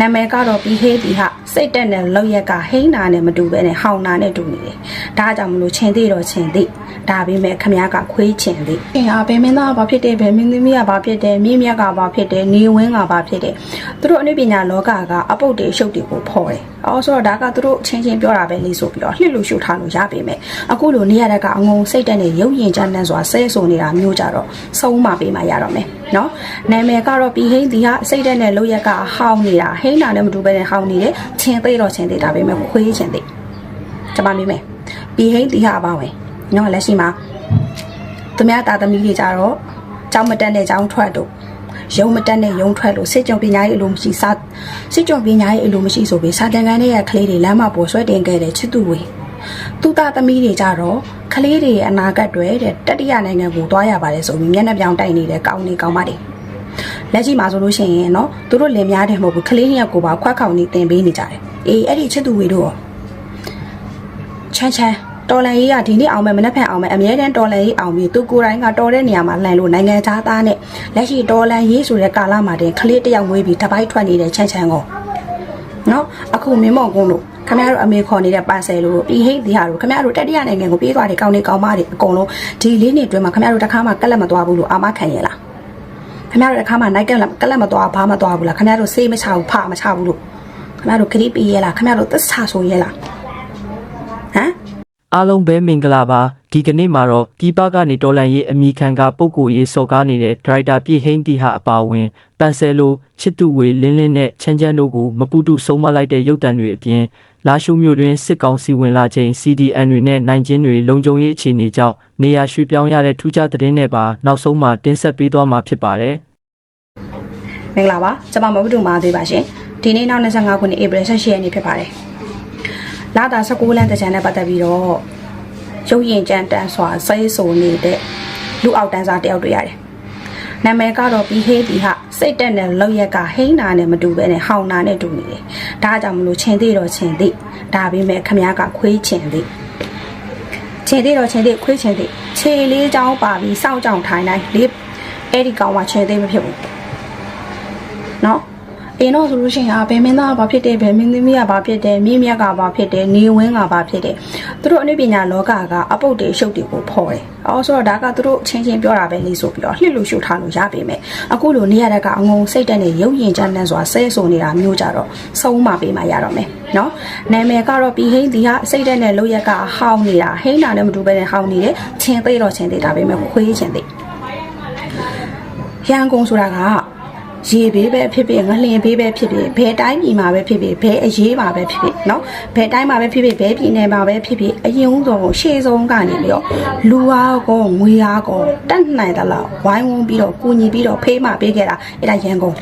နာမည်ကတော့ပြီးဟေးဒီဟာစိတ်တက်တဲ့လောက်ရက်ကဟိန်းနာနဲ့မတူပဲနဲ့ဟောင်နာနဲ့တူနေတယ်ဒါကြောင့်မလို့ချင်းသေးတော့ချင်းသေးဒါပေမဲ့ခမ ्या ကခွေးချင်းသေးအင်းအားဘယ်မင်းသားကဘာဖြစ်တယ်ဘယ်မင်းသမီးကဘာဖြစ်တယ်မြင်းမြတ်ကဘာဖြစ်တယ်နေဝင်းကဘာဖြစ်တယ်သူတို့အနုပညာလောကကအပုတ်တွေရှုပ်တွေကိုဖော်တယ် အော်ဆိုတော့ဒါကသူတို့ချင်းချင်းပြောတာပဲလေးဆိုပြီးတော့လှစ်လို့ရှုထားလို့ရပေမဲ့အခုလိုနေရတဲ့ကအငုံစိတ်တက်နေရုပ်ရင်ကြမ်းတမ်းစွာဆဲဆိုနေတာမျိုးကြတော့ဆုံးမပေးမှရတော့မယ်နော်နာမည်ကတော့ပြီးဟိန်းဒီဟာစိတ်တက်နေလောက်ရက်ကဟောင်းနေတာဟိန်းနာနဲ့မတူပဲနဲ့ဟောင်းနေတယ်ချင်းသေးတော့ချင်းသေးဒါပေမဲ့ခွေးချင်းသေးကျွန်မမေးမယ်ပြီးဟိန်းဒီဟာအပါဝင်နော်လက်ရှိမှာသူများတာသမီးတွေကြတော့ကြောင်းမတက်နဲ့ကြောင်းထွက်တို့ ရုံမတက်နဲ့ရုံထွက်လို့စစ်ကြုံပညာရေးအလိုမရှိစားစစ်ကြုံပညာရေးအလိုမရှိဆိုပြီးစာတန်ကန်ရဲ့ကလေးတွေလမ်းမပေါ်ဆွဲတင်ခဲ့တဲ့ချစ်သူဝေသူသားသမီးတွေကြတော့ကလေးတွေရဲ့အနာဂတ်တွေတဲ့တတိယနိုင်ငံကိုသွားရပါတယ်ဆိုပြီးမျက်နှာပြောင်တိုက်နေတဲ့ကောင်းနေကောင်းမတွေလက်ရှိမှာဆိုလို့ရှိရင်เนาะသူတို့လင်များတယ်မဟုတ်ဘူးကလေးနှစ်ယောက်ကိုပါခွက်ခေါင်နေတင်ပေးနေကြတယ်အေးအဲ့ဒီချစ်သူဝေတို့ရောချမ်းချမ်း တော်လန်ရေးကဒီနေ့အောင်မယ်မနေ့ဖက်အောင်မယ်အမြဲတမ်းတော်လန်ရေးအောင်ပြီးသူကိုယ်တိုင်ကတော်တဲ့နေရာမှာလှန်လို့နိုင်ငံသားသားနဲ့လက်ရှိတော်လန်ရေးဆိုတဲ့ကာလမှာတင်ကလေးတစ်ယောက်မွေးပြီးတပိုက်ထွက်နေတဲ့ချမ်းချမ်းကိုနော်အခုမင်းမောင်ကုန်းတို့ခမရတို့အမေခေါ်နေတဲ့ပန်ဆယ်လို့ပြီးဟိတ်ဒီဟာတို့ခမရတို့တတိယနိုင်ငံကိုပြေးသွားတယ်ကောင်းနေကောင်းမတွေအကုန်လုံးဒီလေးနှစ်အတွင်းမှာခမရတို့တစ်ခါမှကက်လက်မသွားဘူးလို့အာမခံရလားခမရတို့တစ်ခါမှနိုင်ကက်လက်ကက်လက်မသွားဘာမသွားဘူးလားခမရတို့စေးမချဘူးဖမချဘူးလို့ခမရတို့ခရီးပြေးရလားခမရတို့သစ္စာဆိုရလားဟမ် အားလုံးပဲမင်္ဂလာပါဒီကနေ့မှာတော့ဒီပကနေတော်လန်ရေးအမိခံကပုံကိုရေးစော်ကားနေတဲ့ဒရိုက်တာပြည့်ဟိန်းတီဟာအပါအဝင်တန်ဆယ်လိုချစ်သူဝေလင်းလင်းနဲ့ချမ်းချမ်းတို့ကိုမပူတုဆုံးမလိုက်တဲ့ရုပ်တံတွေအပြင်လာရှုမျိုးတွင်စစ်ကောင်စီဝင်လာချိန် CDN တွေနဲ့နိုင်ချင်းတွေလုံခြုံရေးအခြေအနေကြောင့်နေရာရွှေ့ပြောင်းရတဲ့ထူးခြားသတင်းတွေပါနောက်ဆုံးမှာတင်ဆက်ပေးသွားမှာဖြစ်ပါတယ်မင်္ဂလာပါကျွန်မမဘုဒ္ဓမာသေးပါရှင်ဒီနေ့နောက်25ခုနှစ်ဧပြီ18ရက်နေ့ဖြစ်ပါတယ် လာတာ19လမ်းတကြံနဲ့ပတ်သက်ပြီးတော့ရုပ်ရင်ကြမ်းတမ်းစွာစိတ်ဆိုနေတဲ့လူအောက်တန်းစားတယောက်တွေ့ရတယ်နာမည်ကတော့ပြီးဟေးဒီဟာစိတ်တက်တဲ့လောက်ရက်ကဟိန်းနာနဲ့မတူပဲနဲ့ဟောင်နာနဲ့တူနေတယ်ဒါကြောင့်မလို့ချင်းသေးတော့ချင်းသေးဒါပေမဲ့ခမ ्या ကခွေးချင်းသေးချင်းသေးတော့ချင်းသေးခွေးချင်းသေးခြေလေးချောင်းပါပြီးစောင့်ကြောင်ထိုင်တိုင်းလေးအဲ့ဒီကောင်ကချင်းသေးမဖြစ်ဘူးနော် အင်းတော့ဆိုလို့ရှိရင်အာဘယ်မင်းသားကဘာဖြစ်တယ်ဘယ်မင်းသမီးကဘာဖြစ်တယ်မြင်းမြတ်ကဘာဖြစ်တယ်နေဝင်းကဘာဖြစ်တယ်သူတို့အနုပညာလောကကအပုတ်တွေရှုပ်တွေကိုဖော်တယ်အော်ဆိုတော့ဒါကသူတို့ချင်းချင်းပြောတာပဲလေးဆိုပြီးတော့လှစ်လို့ရှုပ်ထားလို့ရပေမဲ့အခုလိုနေရတဲ့ကအငုံစိတ်တက်နေရုပ်ရင်ကြမ်းတမ်းစွာဆဲဆိုနေတာမျိုးကြတော့ဆုံးမပေးမှရတော့မယ်နော်နာမည်ကတော့ပြီးဟိန်းဒီဟာစိတ်တက်နေလောက်ရက်ကဟောင်းနေတာဟိန်းနာနဲ့မတူပဲနဲ့ဟောင်းနေတယ်ချင်းသေးတော့ချင်းသေးဒါပေမဲ့ခွေးချင်းသေးရန်ကုန်ဆိုတာက ရေဘေးပဲဖြစ်ဖြစ်ငလျင်ဘေးပဲဖြစ်ဖြစ်ဘယ်တိုင်းပြည်မှာပဲဖြစ်ဖြစ်ဘယ်အရေးမှာပဲဖြစ်ဖြစ်เนาะဘယ်တိုင်းမှာပဲဖြစ်ဖြစ်ဘယ်ပြည်နယ်မှာပဲဖြစ်ဖြစ်အရင်ဦးဆုံးရှေ့ဆုံးကနေပြီးတော့လူအားကောငွေအားကောတတ်နိုင်သလားဝိုင်းဝန်းပြီးတော့ကူညီပြီးတော့ဖေးမပေးခဲ့တာအဲ့ဒါရန်ကုန်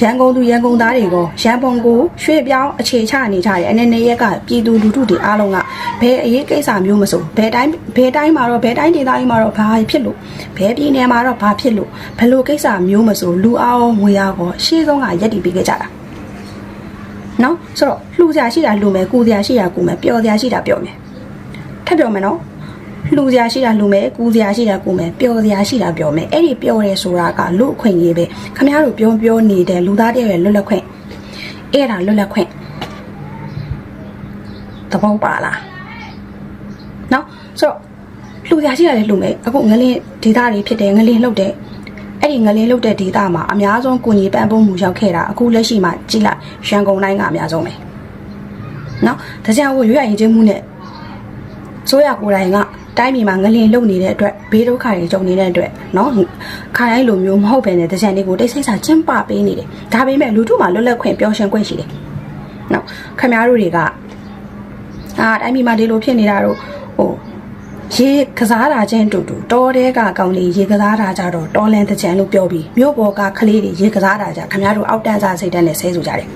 ရန်ကုန်သူရန်ကုန်သားတွေကရန်ပုံကိုရွှေ့ပြောင်းအခြေချနေကြတယ်အနေနဲ့ရက်ကပြည်သူလူထုတွေအားလုံးကဘယ်အရေးကိစ္စမျိုးမဆိုဘယ်တိုင်းဘယ်တိုင်းမှာတော့ဘယ်တိုင်းဒေသကြီးမှာတော့ဘာဖြစ်လို့ဘယ်ပြည်နယ်မှာတော့ဘာဖြစ်လို့ဘယ်လိုကိစ္စမျိုးမဆိုလူအားရောငွေအားကောရှေ့ဆုံးကရက်တည်ပေးခဲ့ကြတာနော်ဆိုတော့လှူစရာရှိတာလှူမယ်ကူစရာရှိတာကူမယ်ပျော်စရာရှိတာပျော်မယ်ထပ်ပြောမယ်နော် လှူစရာရှိတာလှူမယ်ကူစရာရှိတာကူမယ်ပျော်စရာရှိတာပျော်မယ်အဲ့ဒီပျော်တယ်ဆိုတာကလူအခွင့်အရေးပဲခမရတို့ပြောပြောနေတဲ့လူသားတယောက်ရဲ့လွတ်လပ်ခွင့်အဲ့ဒါလွတ်လပ်ခွင့်သဘောပါလားနော်ဆိုတော့လှူစရာရှိတာလည်းလှူမယ်အခုငလင်းဒေတာတွေဖြစ်တယ်ငလင်းလှုပ်တယ်အဲ့ဒီငလင်းလှုပ်တဲ့ဒေတာမှာအများဆုံးကုညီပံ့ပိုးမှုရောက်ခဲ့တာအခုလက်ရှိမှာကြည်လိုက်ရန်ကုန်တိုင်းကအများဆုံးပဲနော်ဒါကြောင့်ရွေးရရင်ချင်းမှုနဲ့ ဆိုရကိုယ်တိုင်ကတိုင်းပြည်မှာငလင်လုံနေတဲ့အတွက်ဘေးဒုက္ခတွေကြုံနေတဲ့အတွက်เนาะခါတိုင်းလိုမျိုးမဟုတ်ပဲနဲ့တကြံတွေကိုတိတ်ဆိတ်စာကျင်းပပေးနေတယ်ဒါပေမဲ့လူထုမှာလွတ်လပ်ခွင့်ပျော်ရွှင်ခွင့်ရှိတယ်เนาะခမ ्या တို့တွေကအာတိုင်းပြည်မှာဒီလိုဖြစ်နေတာတော့ဟိုရေကစားတာချင်းတူတူတောတဲကကောင်းလေးရေကစားတာကြတော့တောလန်တကြံလို့ပြောပြီးမြို့ပေါ်ကကလေးတွေရေကစားတာကြခမ ्या တို့အောက်တန်းစားစိတ်တန်းနဲ့ဆဲဆိုကြတယ်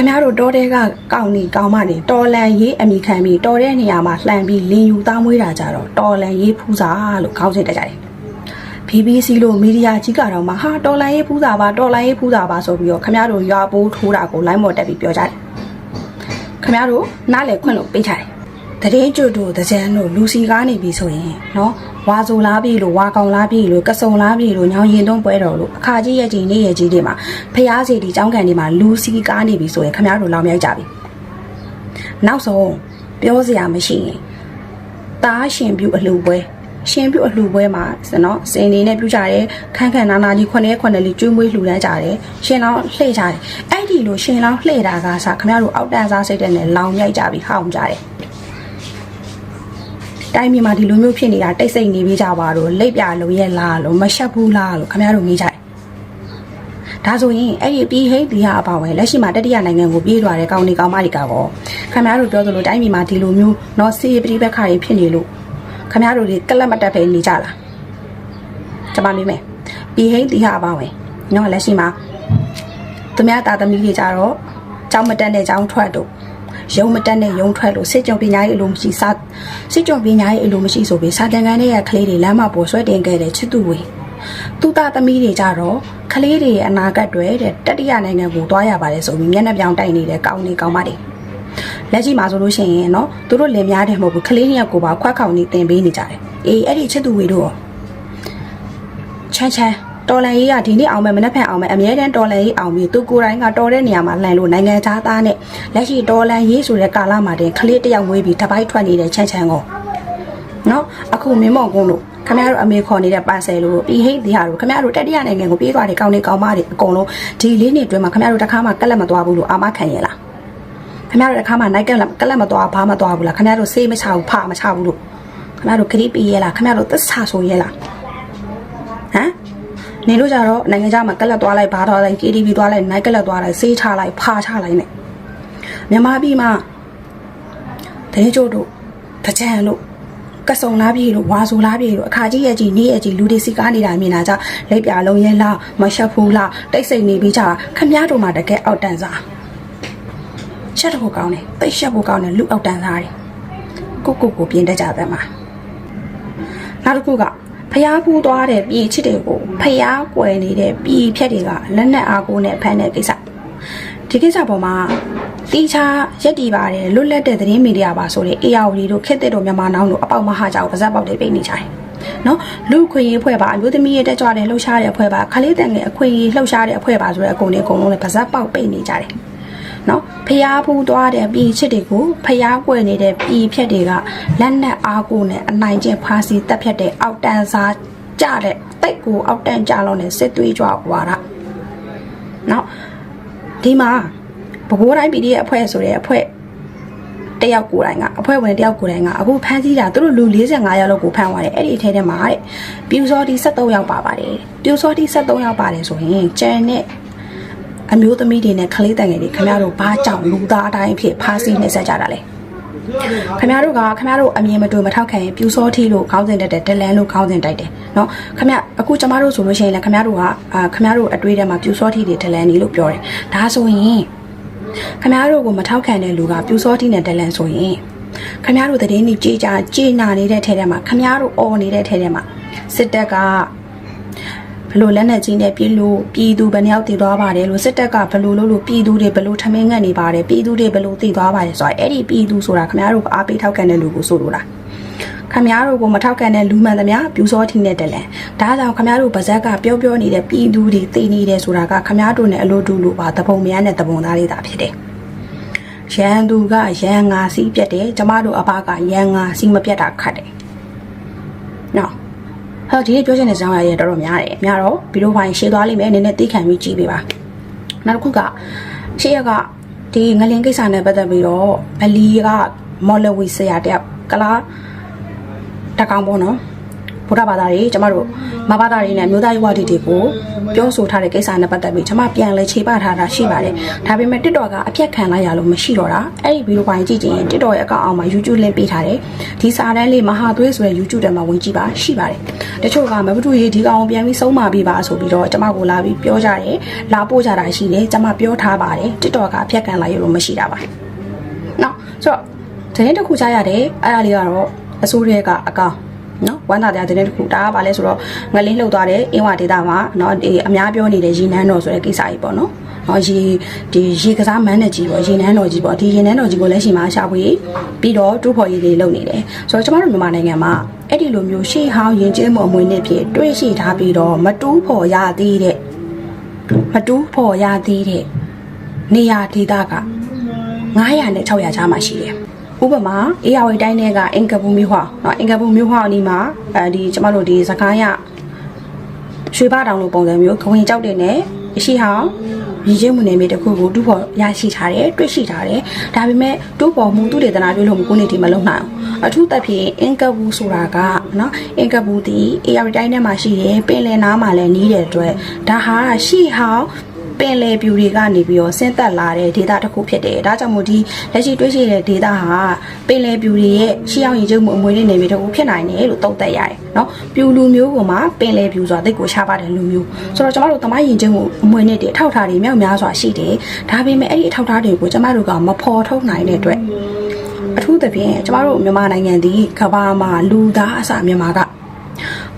ခင်ဗျားတို့တော်တဲကကောင်းနေကောင်းမနေတော်လန်ရေးအမိခံပြီးတော်တဲ့နေရာမှာလှန်ပြီးလင်ယူသားမွေးတာကြတော့တော်လန်ရေးဖူးစာလို့ခေါင်းစဉ်တက်ကြတယ် BBC လို့မီဒီယာကြီးကတော့မှဟာတော်လန်ရေးဖူးစာပါတော်လန်ရေးဖူးစာပါဆိုပြီးတော့ခင်ဗျားတို့ရွာပိုးထိုးတာကို line မော်တက်ပြီးပြောကြတယ်ခင်ဗျားတို့နားလေခွင့်လို့ပေးချတယ် တရင်ကျွတ်တို့တကြမ်းတို့လူစီကားနေပြီဆိုရင်နော်ဝါဆိုလားပြီလို့ဝါကောင်လားပြီလို့ကစုံလားပြီလို့ညောင်ရင်တုံးပွဲတော်လို့အခါကြီးရဲ့ကြီးနေရဲ့ကြီးတွေမှာဖျားစီဒီចောင်းကန်တွေမှာလူစီကားနေပြီဆိုရင်ခမရတို့လောင်မြိုက်ကြပြီနောက်ဆုံးပြောစရာမရှိရင်တားရှင်ပြူအလှပွဲရှင်ပြူအလှပွဲမှာနော်စင်နေနဲ့ပြူကြတယ်ခန်းခန်းနာနာကြီးခွနဲ့ခွနဲ့လေးကျွေးမွေးလှူဒန်းကြတယ်ရှင်လောင်းလှည့်ကြတယ်အဲ့ဒီလိုရှင်လောင်းလှည့်တာကစားခမရတို့အောက်တန်းစားစိတ်တဲ့နဲ့လောင်မြိုက်ကြပြီဟောင်းကြတယ် တိုင်းပြည်မှာဒီလိုမျိုးဖြစ်နေတာတိတ်ဆိတ်နေပြီးကြပါတော့လက်ပြလုံးရဲ့လားလို့မရှက်ဘူးလားလို့ခင်ဗျားတို့မေးကြတယ်။ဒါဆိုရင်အဲ့ဒီပြည်ဟိတ်ဒီဟာအပါဝင်လက်ရှိမှာတတိယနိုင်ငံကိုပြေးသွားတဲ့ကောင်းနေကောင်းမတွေကကောခင်ဗျားတို့ပြောသလိုတိုင်းပြည်မှာဒီလိုမျိုးနော်စီးပြိပက္ခတွေဖြစ်နေလို့ခင်ဗျားတို့တွေကလတ်မတက်ပဲနေကြလား။ကျွန်မမေးမယ်။ပြည်ဟိတ်ဒီဟာအပါဝင်နော်လက်ရှိမှာသူများတာသမီးတွေကြတော့ကြောင်းမတက်တဲ့ကြောင်းထွက်တို့ ရုံမတက်နဲ့ရုံထွက်လို့စစ်ကြုံပညာရေးအလိုမရှိစာစစ်ကြုံပညာရေးအလိုမရှိဆိုပြီးစာတန်ခန်းထဲကကလေးတွေလမ်းမပေါ်ဆွဲတင်ခဲ့တဲ့ချစ်သူဝေသူသားသမီးတွေကြတော့ကလေးတွေအနာဂတ်တွေတဲ့တတိယနိုင်ငံကိုသွားရပါတယ်ဆိုပြီးမျက်နှာပြောင်တိုက်နေတဲ့ကောင်းနေကောင်းပါတယ်လက်ရှိမှာဆိုလို့ရှိရင်နော်သူတို့လင်များတယ်မဟုတ်ဘူးကလေးနှစ်ယောက်ကိုပါခွက်ခေါင်နေတင်ပေးနေကြတယ်အေးအဲ့ဒီချစ်သူဝေတို့ရောချမ်းချမ်း တော်လန်ရေးကဒီနေ့အောင်မယ်မနေ့ဖက်အောင်မယ်အမြဲတမ်းတော်လန်ရေးအောင်ပြီးသူကိုယ်တိုင်ကတော်တဲ့နေရာမှာလှန်လို့နိုင်ငံသားသားနဲ့လက်ရှိတော်လန်ရေးဆိုတဲ့ကာလမှာတင်ကလေးတစ်ယောက်မွေးပြီးတပိုက်ထွက်နေတဲ့ချမ်းချမ်းကိုနော်အခုမင်းမောင်ကုန်းတို့ခမရတို့အမေခေါ်နေတဲ့ပန်ဆယ်လို့ပြီးဟိတ်ဒီဟာတို့ခမရတို့တတိယနိုင်ငံကိုပြေးသွားတဲ့ကောင်းနေကောင်းမတွေအကုန်လုံးဒီလေးနှစ်အတွင်းမှာခမရတို့တစ်ခါမှကက်လက်မသွားဘူးလို့အာမခံရလားခမရတို့တစ်ခါမှနိုင်ကက်လက်ကက်လက်မသွားဘာမှမသွားဘူးလားခမရတို့စေးမချဘူးဖမချဘူးလို့ခမရတို့ခရီးပြေးရလားခမရတို့သစ္စာဆိုရလားဟမ် နေလို့ကြတော့နိုင်ငံခြားမှာကက်လက်သွားလိုက်ဘားသွားလိုက် KTV သွားလိုက်နိုင်ကက်လက်သွားလိုက်စေးချလိုက်ဖာချလိုက်နဲ့မြန်မာပြည်မှာတရင်ကျို့တို့တကြံလို့ကစုံလားပြေလို့ဝါဆိုလားပြေလို့အခါကြီးရဲ့ကြီးနေရဲ့ကြီးလူတွေစီကားနေတာမြင်လာကြလက်ပြလုံးရဲလားမရှက်ဘူးလားတိတ်ဆိတ်နေပြီးကြခမည်းတော်မှာတကယ်အောက်တန်းစားရှက်တော့ကောင်းတယ်တိတ်ရှက်ဖို့ကောင်းတယ်လူအောက်တန်းစားတယ်ကိုကိုကိုပြင်းတတ်ကြတယ်မှာနောက်တစ်ခုက ဖျားဖူးသွားတဲ့ပြည်ချစ်တွေကိုဖျားကွယ်နေတဲ့ပြည်ဖြက်တွေကလက်နက်အားကိုနဲ့ဖမ်းတဲ့ကိစ္စဒီကိစ္စပေါ်မှာတီချာရက်တီပါတယ်လွတ်လပ်တဲ့သတင်းမီဒီယာပါဆိုတဲ့ ARD တို့ခက်တဲ့တို့မြန်မာနောင်တို့အပေါက်မဟာကြောင်ပါဇက်ပေါက်တွေပိတ်နေကြတယ်နော်လူခွေရေးအဖွဲ့ပါအမျိုးသမီးရဲ့တက်ကြွတဲ့လှုပ်ရှားတဲ့အဖွဲ့ပါခလေးတန်ငယ်အခွေရေးလှုပ်ရှားတဲ့အဖွဲ့ပါဆိုတဲ့အကုန်လေးအကုန်လုံးလည်းပါဇက်ပေါက်ပိတ်နေကြတယ် နော်ဖျားဖူးသွားတဲ့ပြည်ချစ်တွေကိုဖျားကွယ်နေတဲ့ပြည်ဖြက်တွေကလက်နက်အားကိုနဲ့အနိုင်ကျင့်ဖာစီတက်ဖြတ်တဲ့အောက်တန်းစားကြတဲ့တိတ်ကိုအောက်တန်းကြလုံးနဲ့စစ်သွေးကြွဝါဒနော်ဒီမှာဘဘိုးတိုင်း PDF အဖွဲ့ဆိုတဲ့အဖွဲ့တယောက်ကိုယ်တိုင်ကအဖွဲ့ဝင်တယောက်ကိုယ်တိုင်ကအခုဖမ်းဆီးတာသူတို့လူ45ယောက်လောက်ကိုဖမ်းသွားတယ်အဲ့ဒီအထဲထဲမှာတဲ့ပြူစောတီ73ယောက်ပါပါတယ်ပြူစောတီ73ယောက်ပါတယ်ဆိုရင်ကျန်တဲ့ အမျိုးသမီးတွေနဲ့ကလေးတန်ငယ်တွေခင်ဗျားတို့ဘာကြောင့်လူသားအတိုင်းဖြစ်ဖားဆီးနေဆက်ကြတာလဲခင်ဗျားတို့ကခင်ဗျားတို့အမြင်မတူမထောက်ခံရင်ပြူစောထီလို့ခေါင်းစဉ်တက်တယ်ဒလန်လို့ခေါင်းစဉ်တိုက်တယ်เนาะခင်ဗျအခုကျမတို့ဆိုလို့ရှိရင်လည်းခင်ဗျားတို့ကအာခင်ဗျားတို့အတွေးထဲမှာပြူစောထီတွေဒလန်နေလို့ပြောတယ်ဒါဆိုရင်ခင်ဗျားတို့ကိုမထောက်ခံတဲ့လူကပြူစောထီနဲ့ဒလန်ဆိုရင်ခင်ဗျားတို့သတင်းကြီးကြေးကြကြေးနာနေတဲ့ထဲထဲမှာခင်ဗျားတို့អော်နေတဲ့ထဲထဲမှာစစ်တပ်က ဘလို့လက်နဲ့ကြီးနဲ့ပြည်လို့ပြည်သူဘယ်နှယောက်တည်သွားပါတယ်လို့စစ်တပ်ကဘလို့လို့လို့ပြည်သူတွေဘလို့ထမင်းငတ်နေပါတယ်ပြည်သူတွေဘလို့တည်သွားပါတယ်ဆိုတော့အဲ့ဒီပြည်သူဆိုတာခင်ဗျားတို့ကအားပေးထောက်ခံတဲ့လူကိုဆိုလိုလားခမများတို့ကိုမထောက်ခံတဲ့လူမှန်သမျှပြူစောထီနဲ့တလန်ဒါကြောင့်ခမများတို့ဗဇက်ကပြောပြောနေတဲ့ပြည်သူတွေသိနေတယ်ဆိုတာကခမများတို့နဲ့အလိုတူလို့ပါတပုံမရနဲ့တပုံသားလေးသာဖြစ်တယ်ရန်သူကရန်ငါစီးပြတ်တယ်ကျမတို့အဘကရန်ငါစီးမပြတ်တာခတ်တယ်နော် ဟောဒီနေ့ပြောချင်တဲ့ဇာတ်ရရတော်တော်များတယ်များတော့ဗီဒီယိုဖိုင်ရှင်းသွားလိမ့်မယ်အနေနဲ့သိခံပြီးကြည့်ပေးပါနောက်တစ်ခုကရှေ့ရကဒီငလင်ကိစ္စနဲ့ပတ်သက်ပြီးတော့ဗလီကမော်လဝီဆရာတယောက်ကလားတကောင်ပေါ့နော် ဗုဒ္ဓဘာသာတွေကျမတို့မဘာသာတွေနဲ့မြို့သားရေးဝါဒီတွေကိုပြောဆိုထားတဲ့ကိစ္စနဲ့ပတ်သက်ပြီးကျမပြန်လဲခြေပထားတာရှိပါတယ်ဒါပေမဲ့ TikTok ကအပြတ်ခံလိုက်ရလို့မရှိတော့တာအဲ့ဒီဗီဒီယိုပိုင်းကြည့်ကြည့်ရင် TikTok ရဲ့အကောင့်အောက်မှာ YouTube link ပေးထားတယ်ဒီစာတန်းလေးမဟာသွေးဆိုတဲ့ YouTube ထဲမှာဝင်ကြည့်ပါရှိပါတယ်တချို့ကမဘတူရေးဒီကောင်ပြန်ပြီးဆုံးမပေးပါဆိုပြီးတော့ကျမကိုလာပြီးပြောကြတယ်လာပို့ကြတာရှိတယ်ကျမပြောထားပါတယ် TikTok ကအပြတ်ခံလိုက်ရလို့မရှိတာပါနော်ဆိုတော့သတင်းတစ်ခုကြားရတယ်အဲ့ဒါလေးကတော့အစိုးရကအကောင်နော် ဝမ်းသာတဲ့တဲ့တစ်ခုဒါကဘာလဲဆိုတော့ငလင်းလှုပ်သွားတဲ့အင်းဝဒေတာမှာနော်ဒီအများပြောနေတဲ့ရီနန်းတော်ဆိုတဲ့ကိစ္စကြီးပေါ့နော်ဟောရေဒီရေကစားမန်းနဲ့ကြီးပေါ့ရေနန်းတော်ကြီးပေါ့ဒီရေနန်းတော်ကြီးကိုလက်ရှိမှာရှာဖွေပြီးတော့တူးဖော်ရေးတွေလုပ်နေတယ်ဆိုတော့ကျမတို့မြန်မာနိုင်ငံမှာအဲ့ဒီလိုမျိုးရှေးဟောင်းယဉ်ကျေးမှုအမွေနဲ့ဖြစ်တွေးရှိထားပြီးတော့မတူးဖော်ရသေးတဲ့မတူးဖော်ရသေးတဲ့နေရာဒေသက900နဲ့600ချားမှရှိတယ် ဥပမာအေယာဝီတိုင်းထဲကအင်ကပူမြို့ဟောင်းเนาะအင်ကပူမြို့ဟောင်းအနီးမှာအဲဒီကျမတို့ဒီစကိုင်းရရွှေဘတောင်လိုပုံစံမျိုးခဝင်ကြောက်တဲ့နဲ့အရှိဟောင်းရည်ချင်းမှုနယ်မြေတစ်ခုကိုတူဖို့ရရှိထားတယ်တွေ့ရှိထားတယ်ဒါပေမဲ့တူဖို့မှုသူတေသနာပြုလို့မကိုနေဒီမလုံနိုင်အောင်အထူးသဖြင့်အင်ကပူဆိုတာကเนาะအင်ကပူဒီအေယာဝီတိုင်းထဲမှာရှိတယ်ပင်လယ်နားမှာလည်းနီးတဲ့အတွက်ဒါဟာရှိဟောင်း ပင်လယ်ပြူတွေကနေပြီးတော့ဆင်းသက်လာတဲ့ဒေသတစ်ခုဖြစ်တယ်။ဒါကြောင့်မို့ဒီလက်ရှိတွေ့ရှိတဲ့ဒေသဟာပင်လယ်ပြူတွေရဲ့ရှေးအောင်ရင်ကျုပ်မှုအမွေတွေနေပြီးတော့ဖြစ်နိုင်တယ်လို့သုံးသပ်ရတယ်။နော်။ပြူလူမျိုးကမှပင်လယ်ပြူဆိုတာတိတ်ကိုရှားပါတယ်လူမျိုး။ဆိုတော့ကျမတို့သမိုင်းရင်ကျုပ်မှုအမွေနဲ့တည်းအထောက်အထားတွေမြောက်များစွာရှိတယ်။ဒါပေမဲ့အဲ့ဒီအထောက်အထားတွေကိုကျမတို့ကမဖော်ထုတ်နိုင်တဲ့အတွက်အထူးသဖြင့်ကျမတို့မြန်မာနိုင်ငံဒီကမ္ဘာမှာလူသားအစမြန်မာက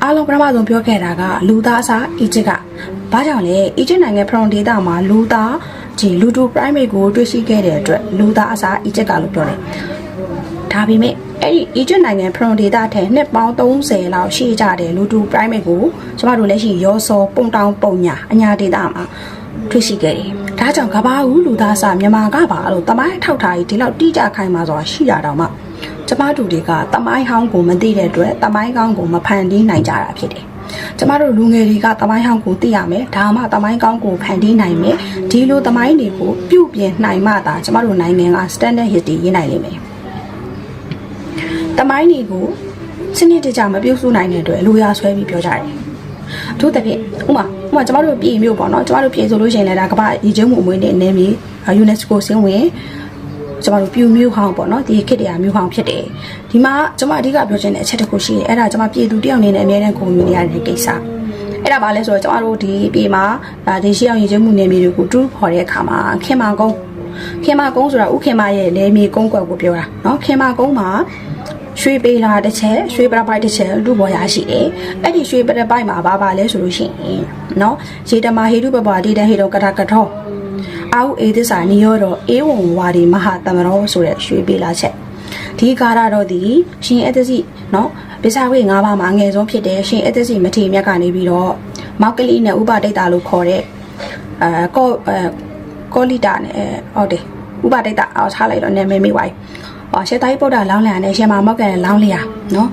အားလုံးပထမဆုံးပြောခဲ့တာကလူသားအစားအီဂျစ်ကဘာကြောင့်လဲအီဂျစ်နိုင်ငံဖရွန်ဒေတာမှာလူသားဒီလူတူ primate ကိုတွေ့ရှိခဲ့တဲ့အတွက်လူသားအစားအီဂျစ်ကလို့ပြောတယ်ဒါပေမဲ့အဲ့ဒီအီဂျစ်နိုင်ငံဖရွန်ဒေတာထဲနှစ်ပေါင်း30လောက်ရှိကြတဲ့လူတူ primate ကိုကျမတို့လက်ရှိရောစောပုံတောင်ပုံညာအညာဒေတာမှာတွေ့ရှိခဲ့တယ်ဒါကြောင့်ကဘာဦးလူသားအစားမြန်မာကပါလို့တမိုင်းထောက်ထားကြီးဒီလောက်တိကျခိုင်မှာဆိုတာရှိတာတောင်မှ ကျမတို့တွေကတမိုင်းဟောင်းကိုမသိတဲ့အတွက်တမိုင်းကောင်းကိုမဖန်တီးနိုင်ကြတာဖြစ်တယ်။ကျမတို့လူငယ်တွေကတမိုင်းဟောင်းကိုသိရမယ်။ဒါမှတမိုင်းကောင်းကိုဖန်တီးနိုင်မယ်။ဒီလိုတမိုင်းတွေကိုပြုပြင်နိုင်မှသာကျမတို့နိုင်ငံက standard history ရေးနိုင်လိမ့်မယ်။တမိုင်းတွေကိုစနစ်တကျမပြုစုနိုင်တဲ့အတွက်လူရဆွဲပြီးပြောကြတယ်။အထူးသဖြင့်ဥမာဥမာကျမတို့ပြည်မျိုးပေါ့နော်ကျမတို့ပြည်ဆိုလို့ရှိရင်လည်းဒါကမ္ဘာရည်ကျုံမှုအမွေနဲ့အနေမျိုး UNESCO စင်းဝင် ကျမတို့ပြူမျိုးဟောင်းပေါ့နော်ဒီခစ်တရားမျိုးဟောင်းဖြစ်တယ်ဒီမှာကျမအဓိကပြောချင်တဲ့အချက်တစ်ခုရှိတယ်အဲ့ဒါကျမပြည်သူတယောက်အနေနဲ့အများနဲ့ဂုဏ်ယူနေရတဲ့ကိစ္စအဲ့ဒါဘာလဲဆိုတော့ကျမတို့ဒီပြည်မှာဒါဒီရှိအောင်ရည်ကျမှုနယ်မြေတွေကိုတူးဖော်တဲ့အခါမှာခင်မာကုန်းခင်မာကုန်းဆိုတာဥခင်မာရဲ့လဲမြေကုန်းကွက်ကိုပြောတာเนาะခင်မာကုန်းမှာရွှေပေလာတစ်ချက်ရွှေပရပိုက်တစ်ချက်လူပေါ်ရရှိတယ်အဲ့ဒီရွှေပရပိုက်မှာဘာပါလဲဆိုလို့ရှိရင်เนาะရေတမာဟေတုပပဒေတဟေတုကထကထော အာဟုအေသစ္စာနိရောဓအေဝံဝါဒီမဟာတမရောဆိုတဲ့ရွှေပေးလာချက်ဒီကာရတော့ဒီရှင်အတ္တစီနော်ပိစာဝေ၅ပါးမှာအငယ်ဆုံးဖြစ်တဲ့ရှင်အတ္တစီမထေမြတ်ကနေပြီးတော့မောက်ကလိနဲ့ဥပဒိတ်တာလို့ခေါ်တဲ့အဲကောအဲကောလိတာနဲ့ဟုတ်တယ်ဥပဒိတ်တာအော်ထားလိုက်တော့နာမည်မေးပါ යි ဟောရှေတိုင်းပုဒ္ဒါလောင်းလျာနဲ့ရှေမာမောက်ကလည်းလောင်းလျာနော်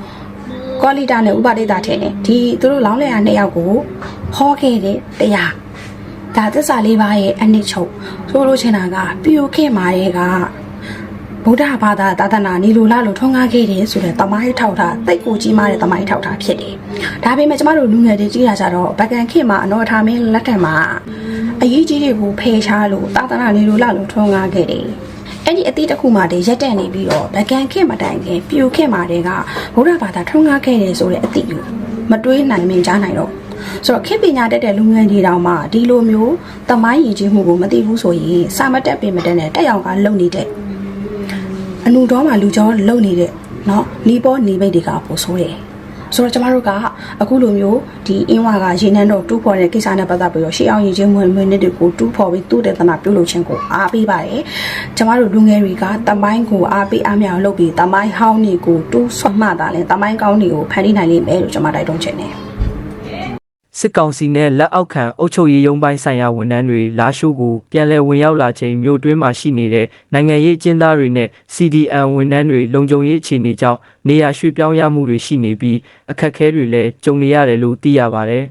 ကောလိတာနဲ့ဥပဒိတ်တာထဲနဲ့ဒီသူတို့လောင်းလျာနှစ်ယောက်ကိုဟောခဲ့တဲ့တရား ဒါသစ္စာလေးပါးရဲ့အနှစ်ချုပ်ဆိုလို့ချင်တာကပြိုခဲ့မှာတဲ့ကဗုဒ္ဓဘာသာသာသနာနီလိုလာလို့ထွန်းကားခဲ့တယ်ဆိုတဲ့တမိုင်းထောက်ထားတိတ်ကိုကြီးမားတဲ့တမိုင်းထောက်ထားဖြစ်တယ်။ဒါပေမဲ့ကျမတို့လူငယ်တွေကြီးတာကြတော့ဗကန်ခေတ်မှာအနော်ထားမင်းလက်ထက်မှာအရေးကြီးတွေကိုဖယ်ရှားလို့သာသနာနီလိုလာလို့ထွန်းကားခဲ့တယ်။အဲ့ဒီအတိတ်တစ်ခုမှတည်းရက်တက်နေပြီးတော့ဗကန်ခေတ်မတိုင်ခင်ပြိုခေတ်မှာတည်းကဗုဒ္ဓဘာသာထွန်းကားခဲ့တယ်ဆိုတဲ့အတိကိုမတွေးနိုင်မင်ကြားနိုင်တော့ ဆိုတော့ခေတ်ပညာတက်တဲ့လူငယ်တွေတောင်မှဒီလိုမျိုးတမိုင်းရည်ကြီးမှုကိုမသိဘူးဆိုရင်စာမတက်ပင်မတက်နဲ့တက်ရောင်ကလုံနေတဲ့အနုတော်မှာလူကျော်လုံနေတဲ့เนาะနီးပေါ်နေပိတ်တွေကပိုဆိုးတယ်ဆိုတော့ကျမတို့ကအခုလိုမျိုးဒီအင်းဝါကရေနန်းတော့တူးဖော်တဲ့ကိစ္စနဲ့ပတ်သက်ပြီးတော့ရှေးအောင်ရည်ချင်းမွေမွေနှစ်တွေကိုတူးဖော်ပြီးသူ့တဲ့သနာပြုလုပ်ခြင်းကိုအားပေးပါတယ်ကျမတို့လူငယ်တွေကတမိုင်းကိုအားပေးအားမြောက်လုပ်ပြီးတမိုင်းဟောင်းတွေကိုတူးဆွမှတာလဲတမိုင်းကောင်းတွေကိုဖန်တီးနိုင်လိမ့်မယ်လို့ကျွန်မတိုက်တွန်းချင်တယ် စစ်ကောင်စီနဲ့လက်အောက်ခံအုပ်ချုပ်ရေးရုံးပိုင်းဆိုင်ရာဝန်ထမ်းတွေလာရှိုးကိုပြန်လည်ဝင်ရောက်လာချိန်မြို့တွင်းမှာရှိနေတဲ့နိုင်ငံရေးအကျဉ်းသားတွေနဲ့ CDN ဝန်ထမ်းတွေလုံခြုံရေးအခြေအနေကြောင့်နေရာရွှေ့ပြောင်းရမှုတွေရှိနေပြီးအခက်အခဲတွေလည်းကြုံနေရတယ်လို့သိရပါတယ်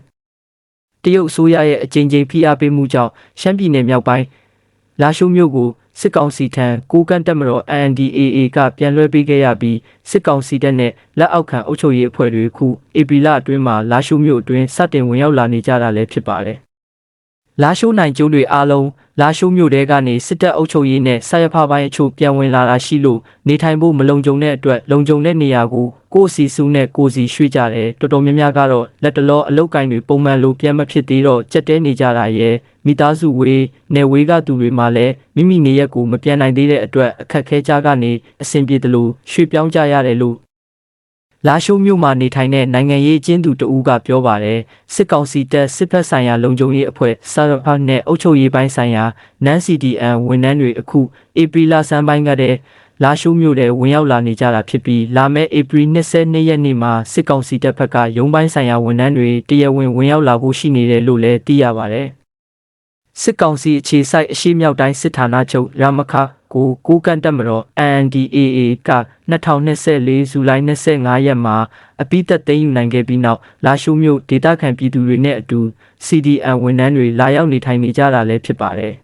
။တရုတ်အစိုးရရဲ့အကြိမ်ကြိမ်ဖိအားပေးမှုကြောင့်ရှမ်းပြည်နယ်မြောက်ပိုင်းလာရှိုးမြို့ကို စစ်ကောင်စီထံကိုကန့်တက်မတော် NDAA ကပြန်လွှဲပေးခဲ့ရပြီးစစ်ကောင်စီတပ်နဲ့လက်အောက်ခံအုပ်ချုပ်ရေးအဖွဲ့တွေခုဧပြီလအတွင်းမှာလာရှိုးမြို့အတွင်းစတင်ဝင်ရောက်လာနေကြတာလည်းဖြစ်ပါတယ်။ လာရှိုးနိုင်ကျိုးတွေအားလုံးလာရှိုးမြို့တဲကနေစစ်တပ်အုပ်ချုပ်ရေးနဲ့ဆရဖပိုင်းအချို့ပြန်ဝင်လာတာရှိလို့နေထိုင်ဖို့မလုံခြုံတဲ့အတွက်လုံခြုံတဲ့နေရာကိုကိုယ်စီစုနဲ့ကိုယ်စီရွှေ့ကြတယ်တော်တော်များများကတော့လက်တလောအလုတ်ကင်တွေပုံမှန်လိုပြန်မဖြစ်သေးတော့ကြက်တဲနေကြတာရဲ့မိသားစုဝေးနယ်ဝေးကသူတွေမှလည်းမိမိနေရက်ကိုမပြန်နိုင်သေးတဲ့အတွက်အခက်ခဲကြကနေအဆင်ပြေတယ်လို့ရွှေ့ပြောင်းကြရတယ်လို့ လာရှိုးမြို့မှာနေထိုင်တဲ့နိုင်ငံရေးအကျဉ်းသူတဦးကပြောပါတယ်စစ်ကောင်စီတပ်စစ်ဖက်ဆိုင်ရာလုံခြုံရေးအဖွဲ့စာရဖတ်နဲ့အုပ်ချုပ်ရေးပိုင်းဆိုင်ရာနန် CDN ဝန်ထမ်းတွေအခုဧပြီလဆန်းပိုင်းကတည်းကလာရှိုးမြို့ထဲဝင်ရောက်လာနေကြတာဖြစ်ပြီးလာမယ့်ဧပြီ22ရက်နေ့မှာစစ်ကောင်စီတပ်ဘက်ကရုံးပိုင်းဆိုင်ရာဝန်ထမ်းတွေတရားဝင်ဝင်ရောက်လာဖို့ရှိနေတယ်လို့လည်းသိရပါတယ်စစ်ကောင်စီအခြေစိုက်အရှိမြောက်တိုင်းစစ်ဌာနချုပ်ရမခ ကိုကိုကန်တက်မတော် NDAA က2024ဇူလိုင်25ရက်မှာအပိသက်သိမ်းယူနိုင်ခဲ့ပြီးနောက်လာရှိုးမြို့ဒေသခံပြည်သူတွေနဲ့အတူ CDN ဝန်ထမ်းတွေလာရောက်နေထိုင်နေကြတာလည်းဖြစ်ပါတယ်